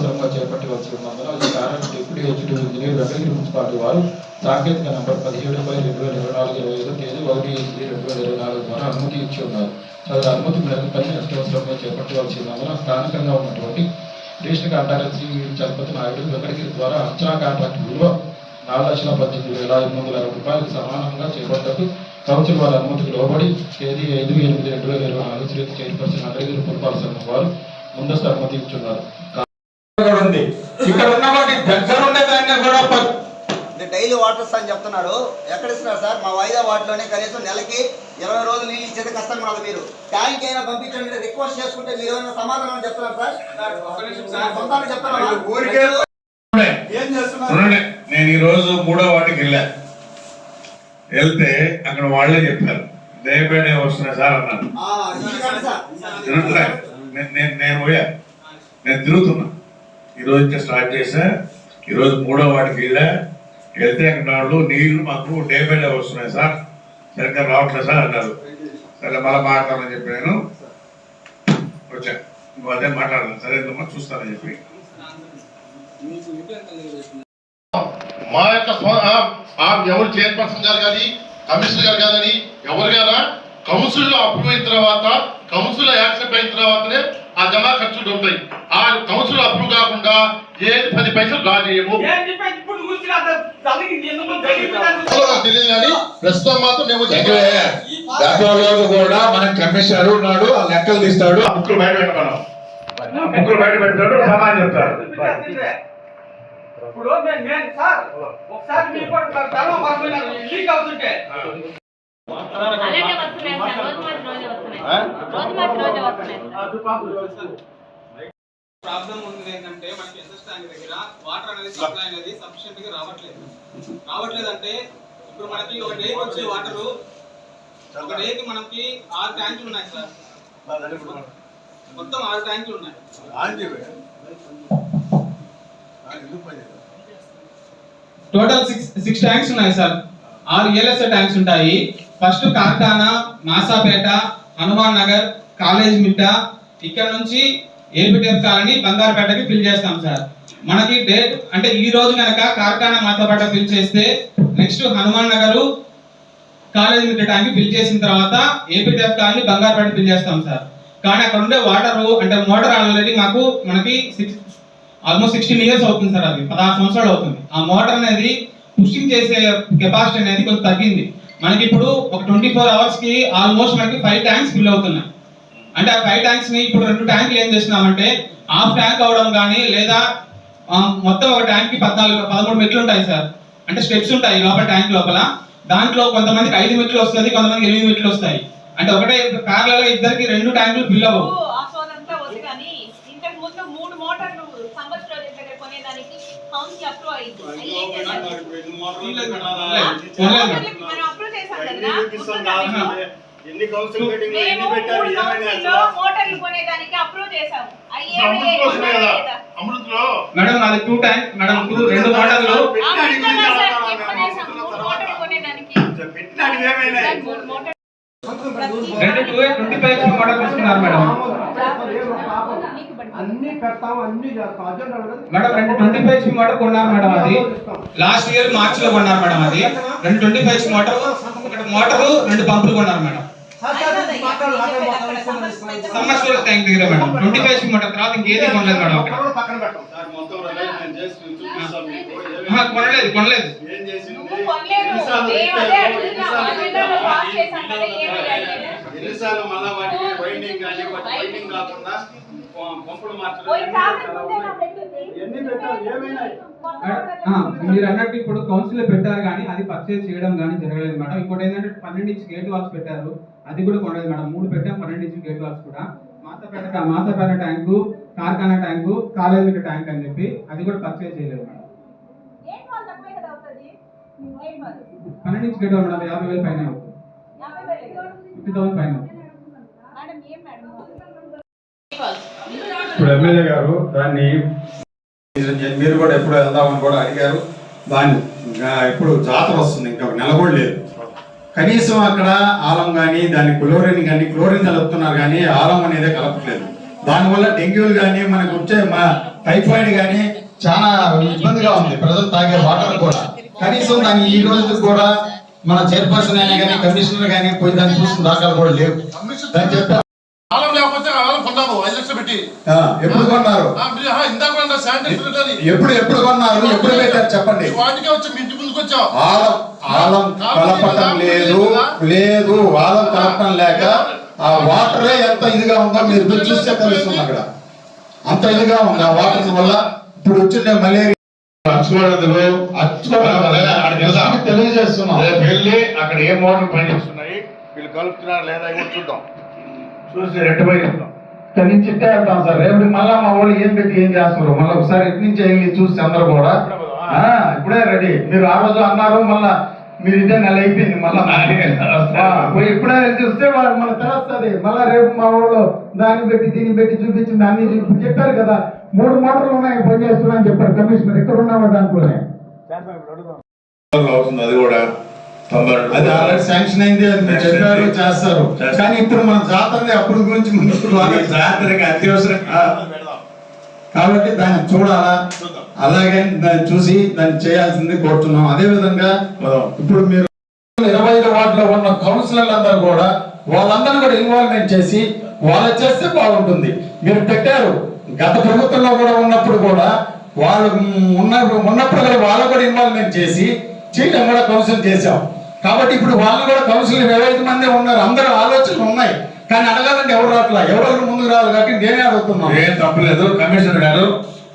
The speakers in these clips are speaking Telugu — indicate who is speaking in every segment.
Speaker 1: అవసరంగా అత్యవసరంగా చేపట్టవలసి ఉన్నందున ఈ కార్యం deputy executive engineer Venkatagiri municipality వారు సాంకేతిక నంబర్ పదిహేడు బై రెండు వేల ఇరవై నాలుగు ఇరవై ఐదు తేదీ ఒకటి ఎనిమిది రెండు వేల ఇరవై నాలుగు ద్వారా అనుమతి ఇచ్చి ఉన్నారు. సదరు అనుమతి మేరకు పని అత్యవసరంగా చేపట్టవలసి ఉన్నందున స్థానికంగా ఉన్నటువంటి రిజిస్టర్ కాంట్రాక్టర్ శ్రీ చలపతి నాయుడు వెంకటగిరి ద్వారా అంచనా కాంట్రాక్ట్ విలువ నాలుగు లక్షల పద్దెనిమిది వేల ఎనిమిది వందల అరవై రూపాయలకు సమానంగా చేపట్టకు కౌన్సిల్ వారి అనుమతికి లోబడి తేదీ ఐదు ఎనిమిది రెండు వేల ఇరవై నాలుగు శ్రీ చైర్పర్సన్ అగ్రగిరి పురపాలక సంఘం వారు ముందస్తు అనుమతి ఇచ్చున్నారు
Speaker 2: ఉంది ఇక్కడ ఉన్న వాటి దగ్గర ఉండేదాన్ని కూడా
Speaker 3: డైలీ వాటర్స్ అని చెప్తున్నాడు ఎక్కడ ఇస్తున్నారు సార్? మా వాయిదా వాటిలోనే కనీసం నెలకి ఇరవై రోజులు నీళ్ళు ఇచ్చేది కష్టం కాదు మీరు. ట్యాంక్ అయినా పంపించండి రిక్వెస్ట్ చేసుకుంటే మీరు ఏమైనా సమాధానం చెప్తున్నారు సార్? సొంతానికి చెప్తున్నారా
Speaker 2: ఊరికే
Speaker 3: ఏం చేస్తున్నారు?
Speaker 4: నేను ఈ రోజు మూడో వాటికి వెళ్ళా. వెళ్తే అక్కడ వాళ్ళే చెప్పారు. దయపేడే వస్తున్నాయి సార్ అన్నారు నేను నేను పోయా. నేను తిరుగుతున్నా. ఈ రోజు నుంచి స్టార్ట్ చేశా ఈరోజు మూడో వాటికి వెళ్ళా వెళ్తే అక్కడ వాళ్ళు నీళ్ళు మాకు డే బై డే వస్తున్నాయి సార్. సరిగ్గా రావట్లేదు సార్ అన్నారు. సరే మళ్ళీ మాట్లాడాలని చెప్పి నేను వచ్చాను నువ్వు అదే మాట్లాడాలి సరే ఎందుకమ్మా చూస్తానని చెప్పి.
Speaker 5: మా యొక్క ఎవరు చైర్పర్సన్ గారు కానీ కమిషనర్ గారు కానీ ఎవరు గారా కౌన్సిల్ అప్రూవ్ అయిన తర్వాత కౌన్సిల్ యాక్సెప్ట్ అయిన తర్వాతనే ఆ జమా ఖర్చులు ఉంటాయి ఆ కౌన్సిల్ అప్రూవ్ కాకుండా ఏది పది పైసలు డ్రా చేయము. తెలియదు ప్రస్తుతం మాత్రం మేము
Speaker 2: గతంలో కూడా మన కమిషనర్ ఉన్నాడు ఆ లెక్కలు తీస్తాడు.
Speaker 4: ఆ బుక్కులు బయట పెట్టుకున్నాం బుక్కులు బయట పెడతాడు సమాధానం చెప్తారు
Speaker 6: ఇప్పుడు నేను నేను సార్ ఒకసారి లీక్ అవుతుంటే.
Speaker 7: ప్రాబ్లం ఉంది ఏంటంటే మనకి ఎస్ఎస్ ట్యాంక్ దగ్గర వాటర్ అనేది సప్లై అనేది సఫిషియెంట్గా రావట్లేదు. రావట్లేదు అంటే ఇప్పుడు మనకి ఒక డే వచ్చే వాటర్ ఒక డేకి మనకి ఆరు ట్యాంకులు ఉన్నాయి సార్. మొత్తం ఆరు ట్యాంకులు ఉన్నాయి.
Speaker 6: టోటల్ సిక్స్ సిక్స్ ట్యాంక్స్ ఉన్నాయి సార్. ఆరు ఏఎల్ఎస్ ట్యాంక్స్ ఉంటాయి. First Karkhana Masapeta Hanuman Nagar college Mitta. ఇక్కడ నుంచి ఏపీటీఎఫ్ కాలనీ బంగారుపేటకి ఫిల్ చేస్తాం సార్. మనకి డేట్ అంటే ఈ రోజు కనుక కార్ఖానా మాసాపేట ఫిల్ చేస్తే next Hanuman Nagar college Mitta fill చేసిన తర్వాత ఏపీటీఎఫ్ కాలనీ బంగారుపేట ఫిల్ చేస్తాం సార్. కానీ అక్కడ ఉండే వాటర్ అంటే మోటార్ ఆల్రెడీ మాకు మనకి సిక్స్ ఆల్మోస్ట్ సిక్స్టీన్ ఇయర్స్ అవుతుంది సార్ అది. పదహారు సంవత్సరాలు అవుతుంది. ఆ మోటార్ అనేది పుష్టింగ్ చేసే కెపాసిటీ అనేది కొంచెం తగ్గింది. మనకి ఇప్పుడు ఒక ట్వంటీ ఫోర్ అవర్స్కి ఆల్మోస్ట్ మనకి ఫైవ్ ట్యాంక్స్ ఫిల్ అవుతున్నాయి. అంటే ఆ ఫైవ్ ట్యాంక్స్ని ఇప్పుడు రెండు ట్యాంకులు ఏం చేస్తున్నామంటే హాఫ్ ట్యాంక్ అవడం కానీ లేదా మొత్తం ఒక ట్యాంక్కి పద్నాలుగు పదమూడు మెట్లు ఉంటాయి సార్. అంటే స్టెప్స్ ఉంటాయి లోపల ట్యాంక్ లోపల. దాంట్లో కొంతమందికి ఐదు మెట్లు వస్తుంది కొంతమందికి ఎనిమిది మెట్లు వస్తాయి. అంటే ఒకటే ప్యారల ఇద్దరికి రెండు ట్యాంకులు ఫిల్ అవ్వవు? కొనలేదు.
Speaker 3: ఎన్ని కౌన్సిల్ మీటింగ్లు
Speaker 8: మేము
Speaker 3: ఎన్ని పెట్టారు
Speaker 8: మూడు
Speaker 3: ఏమైనా
Speaker 8: మోటార్లు కొనేదానికి అప్రూవ్?
Speaker 5: అమృత్లో?
Speaker 6: నాది టూ మేడం రెండు మోటార్లు
Speaker 3: పెట్టినాడు ఏమైనా
Speaker 6: రెండు టూ ట్వంటీ ఫైవ్ మోటార్ తీసుకున్నారు మేడం.
Speaker 9: అన్ని పెడతాం అన్ని.
Speaker 6: మేడం రెండు ట్వంటీ ఫైవ్ మోటార్ కొన్నారు మేడం అది. లాస్ట్ ఇయర్ మార్చ్లో కొన్నారు మేడం అది. రెండు ట్వంటీ ఫైవ్ మోటార్ మోటార్ రెండు పంపులు కొన్నారు మేడం. ట్యాంక్ దగ్గర ట్వంటీ ఫైవ్ మోటార్ తర్వాత ఇంకేది కొనలేదు మేడం అక్కడ. కొనలేదు కొనలేదు.
Speaker 3: ఎన్నిసార్లు మళ్ళా వాటికి వైండింగ్ కానీ వైండింగ్ కాకుండా పంపులు మార్చడం
Speaker 6: మీరు అన్నట్టు ఇప్పుడు కౌన్సిల్ పెట్టారు కానీ అది పర్చేజ్ చేయడం కానీ జరగలేదు మేడం. ఇంకోటి ఏంటంటే పన్నెండు ఇంచ్ గేట్ వాల్స్ పెట్టారు. అది కూడా కొనలేదు మేడం. మూడు పెట్టాం పన్నెండు ఇంచ్ గేట్ వాల్స్ కూడా. Masapeta Masapeta tank Karkhana tank college tank అని చెప్పి అది కూడా పర్చేజ్ చేయలేదు మేడం? పన్నెండు ఇంచ్ గేట్ మేడం యాభై వేలు పైన. ఫిఫ్టీ థౌసండ్ పైన
Speaker 2: ఇప్పుడు ఎమ్మెల్యే గారు దాన్ని
Speaker 10: మీరు కూడా ఎప్పుడు వెళ్దామని కూడా అడిగారు. దాన్ని ఇంకా ఇప్పుడు జాతర వస్తుంది ఇంకా నెల కూడా లేదు. కనీసం అక్కడ ఆలం కానీ దాని క్లోరిన్ కానీ క్లోరిన్ కలుపుతున్నారు కానీ ఆలం అనేది కలపట్లేదు. దానివల్ల డెంగ్యూలు కానీ మనకు వచ్చే మా టైఫాయిడ్ కానీ చాలా ఇబ్బందిగా ఉంది. ప్రజలు తాగే వాటర్ కూడా. కనీసం దాన్ని ఈ రోజు కూడా మన చైర్పర్సన్ అయినా కానీ కమిషనర్ కానీ పోయి దాన్ని చూసిన దాఖలు కూడా లేవు. దాన్ని చెప్పా
Speaker 5: ఆలం లేకపోతే ఆలం కొన్నాము ఐదు లక్షలు పెట్టి.
Speaker 10: ఆ, ఎప్పుడు కొన్నారు? ఎప్పుడు ఎప్పుడు కొన్నారు? ఎప్పుడు పెట్టారు? చెప్పండి.
Speaker 5: వాటికే వచ్చి మీ ఇంటి ముందుకు వచ్చాం.
Speaker 10: ఆలం ఆలం కలపటం లేదు. లేదు? ఆలం కలపటం లేక ఆ వాటరే ఎంత ఇదిగా ఉందో మీరు చూస్తే తెలుస్తుంది అక్కడ. అంత ఇదిగా ఉంది. ఆ వాటర్ వల్ల ఇప్పుడు వచ్చిన మలేరియా తెలియజేస్తున్నాం.
Speaker 2: రేపు వెళ్ళి అక్కడ ఏ మోటార్ పనిచేస్తున్నాయి వీళ్ళు కలుపుతున్నారు లేదా? చూద్దాం. చూసి రెట్టిపై చెప్తాం
Speaker 10: ఇక్కడ నుంచి ఇట్టే వెళ్తాం సార్. రేపు మళ్ళా మా వాళ్ళు ఏం పెట్టి ఏం చేస్తున్నారు? మళ్ళీ ఒకసారి ఇటు నుంచి వెళ్ళి చూసి అందరూ కూడా ఇప్పుడే రెడీ. మీరు ఆ రోజు అన్నారు మళ్ళా మీరు ఇదే నెల అయిపోయింది మళ్ళా. ఇప్పుడే చూస్తే వాళ్ళు మనకు తెలుస్తుంది. మళ్ళా రేపు మా వాళ్ళు దాన్ని పెట్టి దీన్ని పెట్టి చూపించింది అన్ని చూపి చెప్పారు కదా. మూడు మోటార్లు ఉన్నాయి పని చేస్తున్నా అని చెప్పారు. కమిషనర్ ఎక్కడ ఉన్నామో దాంట్లోనే
Speaker 2: అవుతుంది అది కూడా
Speaker 10: అది ఆల్రెడీ శాంక్షన్ అయింది అది చెప్పారు చేస్తారు. కానీ ఇప్పుడు మన జాతరని అప్పుడు గురించి.
Speaker 2: జాతరకి అత్యవసరం.
Speaker 10: కాబట్టి దాన్ని చూడాలా? అలాగే దాన్ని చూసి దాన్ని చేయాల్సింది కోరుతున్నాం. అదే విధంగా ఇప్పుడు మీరు ఇరవై ఐదు వార్డులో ఉన్న కౌన్సిలర్లు అందరూ కూడా వాళ్ళందరూ కూడా ఇన్వాల్వ్మెంట్ చేసి వాళ్ళు చేస్తే బాగుంటుంది. మీరు పెట్టారు. గత ప్రభుత్వంలో కూడా ఉన్నప్పుడు కూడా వాళ్ళు ఉన్న ఉన్నప్పుడు కూడా వాళ్ళు కూడా ఇన్వాల్వ్మెంట్ చేసి చేయడం కూడా కౌన్సిల్ చేశాం. కాబట్టి ఇప్పుడు వాళ్ళు కూడా కౌన్సిల్ ఇరవై ఐదు మంది ఉన్నారు అందరూ ఆలోచనలు ఉన్నాయి. కానీ అడగాలంటే ఎవరు రావట్లా ఎవరు ముందుకు రావాలి కాబట్టి నేనే అడుగుతున్నాను
Speaker 2: ఏం తప్పలేదు. కమిషనర్ గారు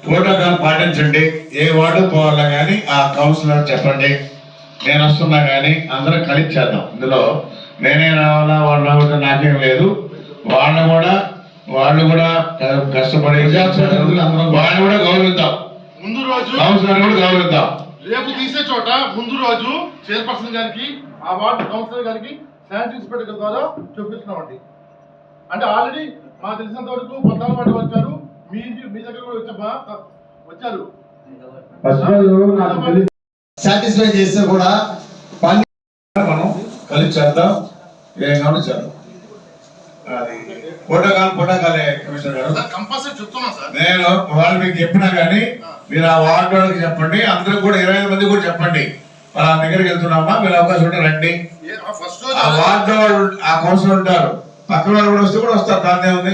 Speaker 2: ప్రోటోకాల్ పాటించండి. ఏ వార్డు పోవాలా కానీ ఆ కౌన్సిలర్ చెప్పండి. నేను వస్తున్నా కానీ అందరం కలిసి చేద్దాం. ఇందులో నేనే రావాలా వాళ్ళు రావాలంటే నాకేం లేదు. వాళ్ళు కూడా వాళ్ళు కూడా కష్టపడి వాళ్ళు కూడా గౌరవిద్దాం.
Speaker 5: ముందు రోజు
Speaker 2: కౌన్సిలర్ కూడా గౌరవిద్దాం.
Speaker 5: రేపు తీసే చోట ముందు రోజు చైర్పర్సన్ గారికి ఆ వార్డు కౌన్సిలర్ గారికి శానిటరీ ఇన్స్పెక్టర్ ద్వారా చూపిస్తున్నామండి. అంటే ఆల్రెడీ మాకు తెలిసినంత వరకు పద్నాలుగు వాటి వచ్చారు. మీ ఇంటి మీ దగ్గర కూడా వచ్చా వచ్చారు.
Speaker 10: సాటిస్ఫై చేస్తే కూడా పని
Speaker 2: మనం కలిసి చేద్దాం. ఏం కావాలో చేద్దాం అది. ప్రోటోకాల్ ప్రోటోకాలే కమిషనర్ గారు.
Speaker 5: సార్ కంపల్సరీ చెప్తున్నాం సార్.
Speaker 2: నేను వాళ్ళు మీకు చెప్పినా కానీ మీరు ఆ వార్డు వాళ్ళకి చెప్పండి అందరూ కూడా ఇరవై ఐదు మంది కూడా చెప్పండి. వాళ్ళ దగ్గరికి వెళ్తున్నామా? మీరు అవకాశం ఉంటే రండి.
Speaker 5: ఫస్ట్
Speaker 2: ఆ వార్డు వాళ్ళు ఆ కౌన్సిల్ ఉంటారు. పక్కన వాళ్ళు కూడా వస్తే కూడా వస్తారు. దాన్ని ఉంది.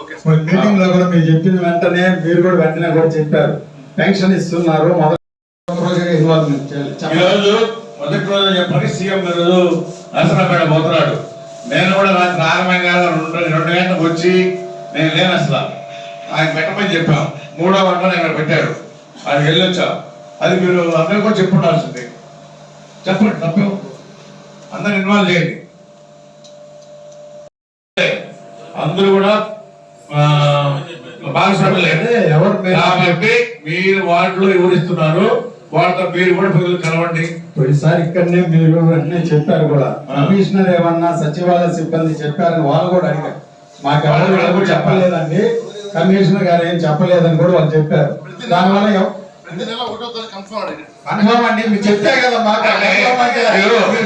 Speaker 5: ఓకే
Speaker 10: మీటింగ్లో కూడా మీరు చెప్పిన వెంటనే మీరు కూడా వెంటనే కూడా చెప్పారు. పెన్షన్ ఇస్తున్నారు. మొదటి రోజుగా.
Speaker 2: రోజు మొదటి రోజు చెప్పండి. సీఎం గారు నరసరాపేట పోతున్నాడు. నేను కూడా రాత్రి నాగమయ్య గారు రెండు రెండు గంటలకు వచ్చి నేను లేను అసలు. ఆయన పెట్టమని చెప్పాం. మూడో వంట ఇక్కడ పెట్టాడు. ఆయన వెళ్ళొచ్చా? అది మీరు అందరూ కూడా చెప్పుండాల్సింది. చెప్పండి తప్పే అందరు ఇన్వాల్వ్ చేయండి. అందరూ కూడా ఆ, భాగస్వాములు
Speaker 10: అదే ఎవరు మీరు-
Speaker 2: వార్డులో ఎవరిస్తున్నారు వాళ్ళతో మీరు కూడా ప్రజలు కలవండి.
Speaker 10: పోయినసారి ఇక్కడనే మీరు వెంటనే చెప్పారు కూడా. కమిషనర్ ఏమన్నా సచివాలయ సిబ్బంది చెప్పారని వాళ్ళు కూడా అడిగారు. మాకు ఎవరు చెప్పలేదండి. కమిషనర్ గారు ఏం చెప్పలేదని కూడా వాళ్ళు చెప్పారు. దానివల్ల
Speaker 5: కన్ఫర్మ్ అండి.
Speaker 10: మీరు చెప్తే కదా మాకు.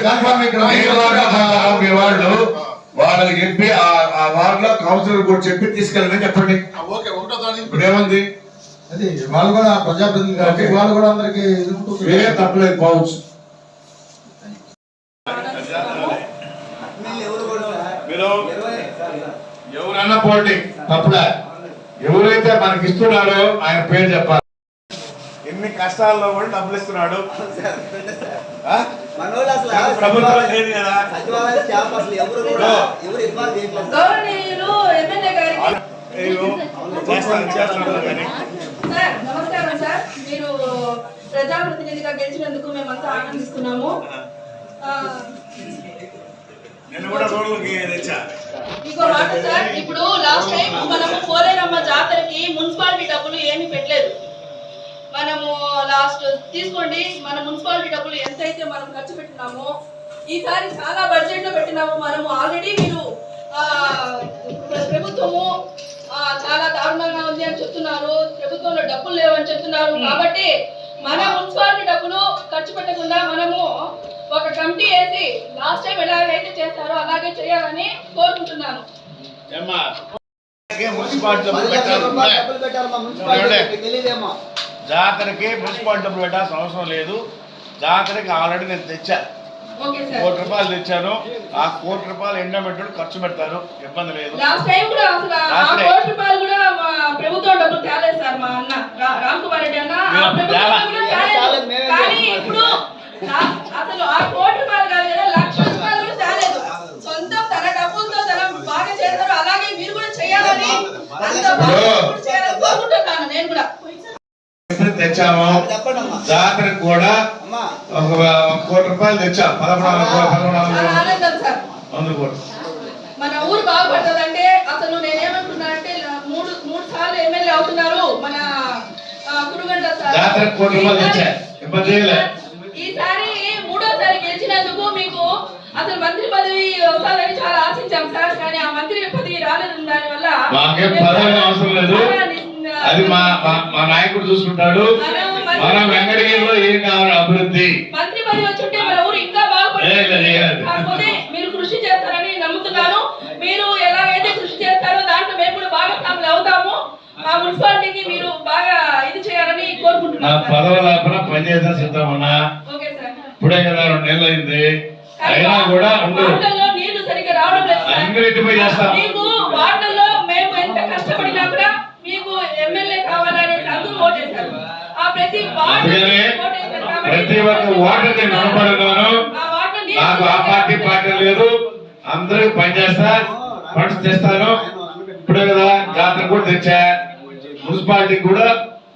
Speaker 10: కన్ఫర్మ్ ఇక్కడ
Speaker 2: మీ వాళ్ళు వాళ్ళకి చెప్పి ఆ ఆ వార్డులో కౌన్సిలర్ కూడా చెప్పి తీసుకెళ్ళండి చెప్పండి.
Speaker 5: ఓకే ఒకటో తారీఖు
Speaker 2: ఇప్పుడు ఏముంది
Speaker 10: అది వాళ్ళు కూడా ప్రజాప్రతినిధి కాబట్టి వాళ్ళు కూడా అందరికి ఇది ఉంటుంది.
Speaker 2: ఏ తప్పలేదు పోవచ్చు. మీరు ఎవరన్నా పోటీ తప్పులే. ఎవరైతే మనకి ఇస్తున్నారో ఆయన పేరు చెప్పాలి. ఎన్ని కష్టాల్లో కూడా డబ్బులు ఇస్తున్నాడు. ప్రభుత్వం లేదు కదా.
Speaker 8: నమస్కారం సార్. మీరు ప్రజాప్రతినిధిగా గెలిచినందుకు మేమంతా ఆనందిస్తున్నాము. ఇంకో మాట సార్ ఇప్పుడు లాస్ట్ టైం మనము పోలేరమ్మ జాతరకి మున్సిపాలిటీ డబ్బులు ఏమీ పెట్టలేదు. మనము లాస్ట్ తీసుకోండి మన మున్సిపాలిటీ డబ్బులు ఎంతైతే మనం ఖర్చు పెట్టినామో ఈసారి చాలా బడ్జెట్లో పెట్టినాము. మనము ఆల్రెడీ మీరు ప్రభుత్వము చాలా దారుణంగా ఉంది అని చెప్తున్నారు. ప్రభుత్వంలో డబ్బులు లేవని చెప్తున్నారు. కాబట్టి మన మున్సిపాలిటీ డబ్బులు ఖర్చు పెట్టకుండా మనము ఒక కమిటీ వేసి లాస్ట్ టైం ఎలాగైతే చేస్తారో అలాగే చేయాలని కోరుకుంటున్నాను.
Speaker 2: జాతరకి మున్సిపాలిటీ డబ్బులు పెట్టాల్సిన అవసరం లేదు. జాతరకి ఆల్రెడీ నేను తెచ్చా.
Speaker 8: ఓకే సార్
Speaker 2: కోటి రూపాయలు తెచ్చాను. ఆ కోటి రూపాయలు ఎండోమెంట్ ఖర్చు పెడతాను. ఇబ్బంది లేదు.
Speaker 8: లాస్ట్ టైం కూడా అసలు ఆ
Speaker 2: Last time.
Speaker 8: కోటి రూపాయలు కూడా మా ప్రభుత్వం డబ్బులు తేలేదు సార్ మా అన్న. రా- రామ్ కుమార్ రెడ్డి అన్న ఆ
Speaker 2: మేము
Speaker 8: ప్రభుత్వం
Speaker 2: తేలా.
Speaker 8: కూడా తేలేదు.
Speaker 3: తేలేదు, మేమే
Speaker 8: కానీ
Speaker 3: చేస్తాం.
Speaker 8: ఇప్పుడు లా- అసలు ఆ కోటి రూపాయలు కాదు కదా లక్ష రూపాయలు కూడా తేలేదు. సొంతం తన డబ్బులతో తన బాగా చేశారు అలాగే మీరు కూడా చేయాలని కోరుకుంటున్నాను నేను కూడా.
Speaker 2: తెచ్చాము. జాతరకు కూడా ఒక కోటి రూపాయలు తెచ్చాం? పదకొండు వందల కోట్లు,
Speaker 8: మన ఊరు బాగుపడుతుందంటే అసలు నేనేమనుకున్నానంటే ఇలా మూడు మూడు సార్లు ఎమ్మెల్యే అవుతున్నారు మన ఆ, కురుగంట సార్.
Speaker 2: కోటి రూపాయలు తెచ్చా? ఇబ్బంది
Speaker 8: ఈసారి మూడోసారి గెలిచినందుకు మీకు అసలు మంత్రి పదవి వస్తాదని చాలా ఆశించాం సార్ కానీ ఆ మంత్రి పదవి రాలేదు దాని వల్ల
Speaker 2: మాకేం పదవి అవసరం లేదు. అది మా- మా నాయకుడు చూసుకుంటాడు. మన వెంకటగిరిలో ఏం కావాలి? అభివృద్ధి.
Speaker 8: మంత్రి పదవి వచ్చుంటే మన ఊరు ఇంకా బాగుపడుతుంది. కాకపోతే మీరు కృషి చేస్తారని నమ్ముతున్నాను. మీరు ఎలాగైతే కృషి చేస్తారో దాంట్లో మేము కూడా భాగస్వాములు అవుతాము. మా మున్సిపాలిటీకి మీరు బాగా ఇది చేయాలని కోరుకుంటున్నాను.
Speaker 2: పదవి లేకపోయినా పనిచేస్తా సిద్ధమన్నా. ఇప్పుడే కదా రెండు నెలలు అయింది అయినా కూడా
Speaker 8: నీళ్ళు సరిగ్గా రావడం లేదు మీకు వార్డుల్లో మేము ఎంత కష్టపడినా కూడా మీకు ఎమ్మెల్యే కావాలనే అందరూ ఓటేశారు. ప్రతి
Speaker 2: ఒక్క ఓటర్ నేను రుణపడున్నాను
Speaker 8: ఆ వార్డులో నీళ్ళు
Speaker 2: నాకు ఆ పార్టీ పార్టీ లేదు. అందరికి పనిచేస్తా ఫండ్స్ తెస్తాను. ఇప్పుడే కదా జాతర కూడా తెచ్చా. మున్సిపాలిటీకి కూడా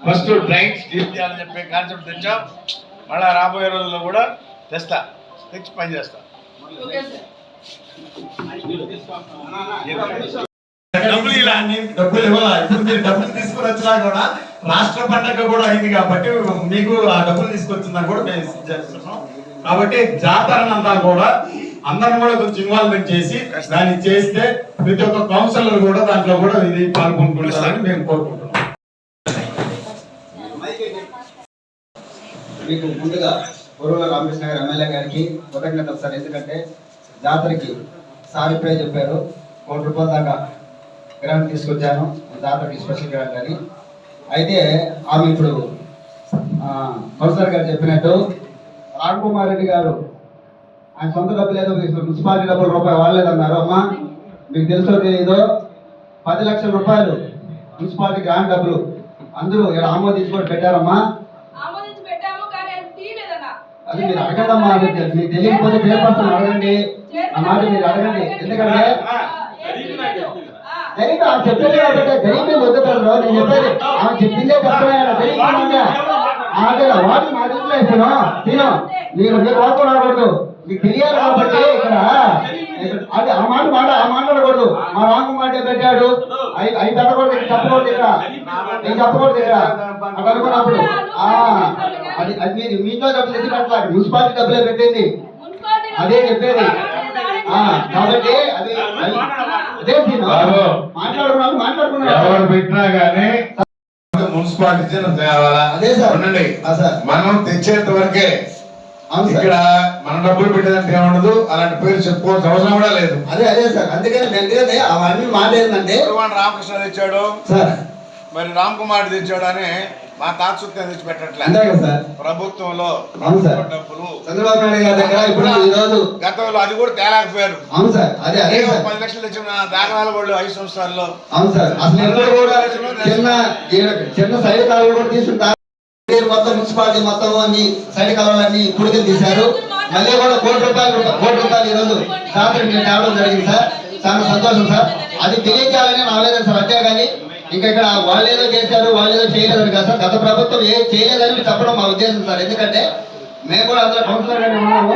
Speaker 2: ఫస్ట్ డ్రైన్స్ క్లీన్ చేయాలని చెప్పే కాన్సెప్ట్ తెచ్చాం. మళ్ళా రాబోయే రోజుల్లో కూడా తెస్తా. తెచ్చి పని చేస్తా.
Speaker 8: Okay sir.
Speaker 10: డబ్బులు ఇలా డబ్బులు ఇవ్వాలా? ఇప్పుడు మీరు డబ్బులు తీసుకుని వచ్చినా కూడా రాష్ట్ర పండగ కూడా అయింది కాబట్టి మీకు ఆ డబ్బులు తీసుకొచ్చిందని కూడా మేము చేస్తున్నాం కాబట్టి జాతరనంతా కూడా అందరం కూడా కొంచెం ఇన్వాల్వ్మెంట్ చేసి దాన్ని చేస్తే ప్రతి ఒక్క కౌన్సిలర్ కూడా దాంట్లో కూడా ఇది పాల్గొంటున్నారని మేము కోరుకుంటున్నాం.
Speaker 3: మీకు ముందుగా గురువుల రామకృష్ణ గారు ఎమ్మెల్యే గారికి కృతజ్ఞతలు సార్. ఎందుకంటే జాతరకి సార్ ఇప్పుడే చెప్పారు కోటి రూపాయల దాకా గ్రాంట్ తీసుకొచ్చాను. జాతరకి స్పెషల్ గ్రాంట్ అని. అయితే ఆమె ఇప్పుడు కౌన్సిలర్ గారు చెప్పినట్టు రామ్ కుమార్ రెడ్డి గారు ఆయన సొంత డబ్బులు ఏదో మున్సిపాలిటీ డబ్బులు రూపాయి వాడలేదన్నారు అమ్మా మీకు తెలుసో తెలియదో పది లక్షల రూపాయలు మున్సిపాలిటీ గ్రాంట్ డబ్బులు అందరూ ఇక్కడ ఆమోదించుకొని పెట్టారమ్మా.
Speaker 8: అది
Speaker 3: మీరు అడగండమ్మా అది మీకు తెలియకపోతే చైర్పర్సన్ అడగండి. ఆ మాట మీరు అడగండి. ఎందుకంటే జరిగి ఆమె చెప్పేది కాబట్టి జరిగి వద్దు కదా నేను చెప్పేది. ఆమె చెప్పిందే అదే మా ఇస్తాను తిను. మీరు మీరు వాడుకో రాకూడదు మీకు తెలియాలి కాబట్టి ఇక్కడ. అది ఆ మాట మాట ఆ మాట్లాడకూడదు మా రాంగు మాట పెట్టాడు. అవి పెట్టకూడదు ఇక్కడ చెప్పకూడదు ఇక్కడ. నేను చెప్పకూడదు ఇక్కడ. అక్కడ అనుకున్నప్పుడు. ఆ, అది అది మీరు మీ ఇంట్లో డబ్బులు ఎందుకు పెట్టాలి మున్సిపాలిటీ డబ్బులే పెట్టింది. అదే చెప్పేది. కాబట్టి అది అది-. మాట్లాడుకున్నాను మాట్లాడుకున్నాను
Speaker 2: ఎవరు పెట్టినా గానీ మున్సిపాలిటీ
Speaker 3: అదే సార్.
Speaker 2: ఉండండి.
Speaker 3: ఆ, సార్.
Speaker 2: మనం తెచ్చేంత వరకే ఇక్కడ మన డబ్బులు పెట్టేదంటే ఏముండదు? అలాంటి పేరు చెప్పుకోవాల్సిన అవసరం కూడా లేదు.
Speaker 3: అదే అదే సార్. అందుకని అవన్నీ మాట ఏంటంటే
Speaker 2: రామకృష్ణ తెచ్చాడు.
Speaker 3: సార్
Speaker 2: మరి రామ్ కుమార్ తెచ్చాడు అని మా సుత్తం తెచ్చి పెట్టట్లే.
Speaker 3: అంతే కదా సార్?
Speaker 2: ప్రభుత్వంలో. డబ్బులు
Speaker 3: చంద్రబాబు
Speaker 2: గతంలో అది కూడా తేలేకపోయారు.
Speaker 3: అవును సార్ అదే అదే
Speaker 2: ఏదో
Speaker 3: సార్.
Speaker 2: పది లక్షలు తెచ్చిన దాఖలాలు వాళ్ళు ఐదు సంవత్సరాల్లో.
Speaker 3: అవును సార్ అసలు ఎప్పుడు కూడా చిన్న సైడ్ తీసుకుంటారు మొత్తం మున్సిపాలిటీ మొత్తం అన్ని సైడ్ కాలువలన్నీ పుడికలు తీశారు. మళ్ళీ కూడా కోటి రూపాయలు కోటి రూపాయలు ఈ రోజు జాతర మీరు తేవడం జరిగింది సార్. చాలా సంతోషం సార్. అది తెలియజేయాలని నా సార్. అంతే కానీ ఇంకా ఇక్కడ వాళ్ళు ఏదో చేశారు వాళ్ళు ఏదో చేయలేదని కాదు సార్. గత ప్రభుత్వం ఏం చేయలేదని చెప్పడం మా ఉద్దేశం సార్. ఎందుకంటే మేము కూడా అందులో కౌన్సిలర్ గానే ఉన్నాము.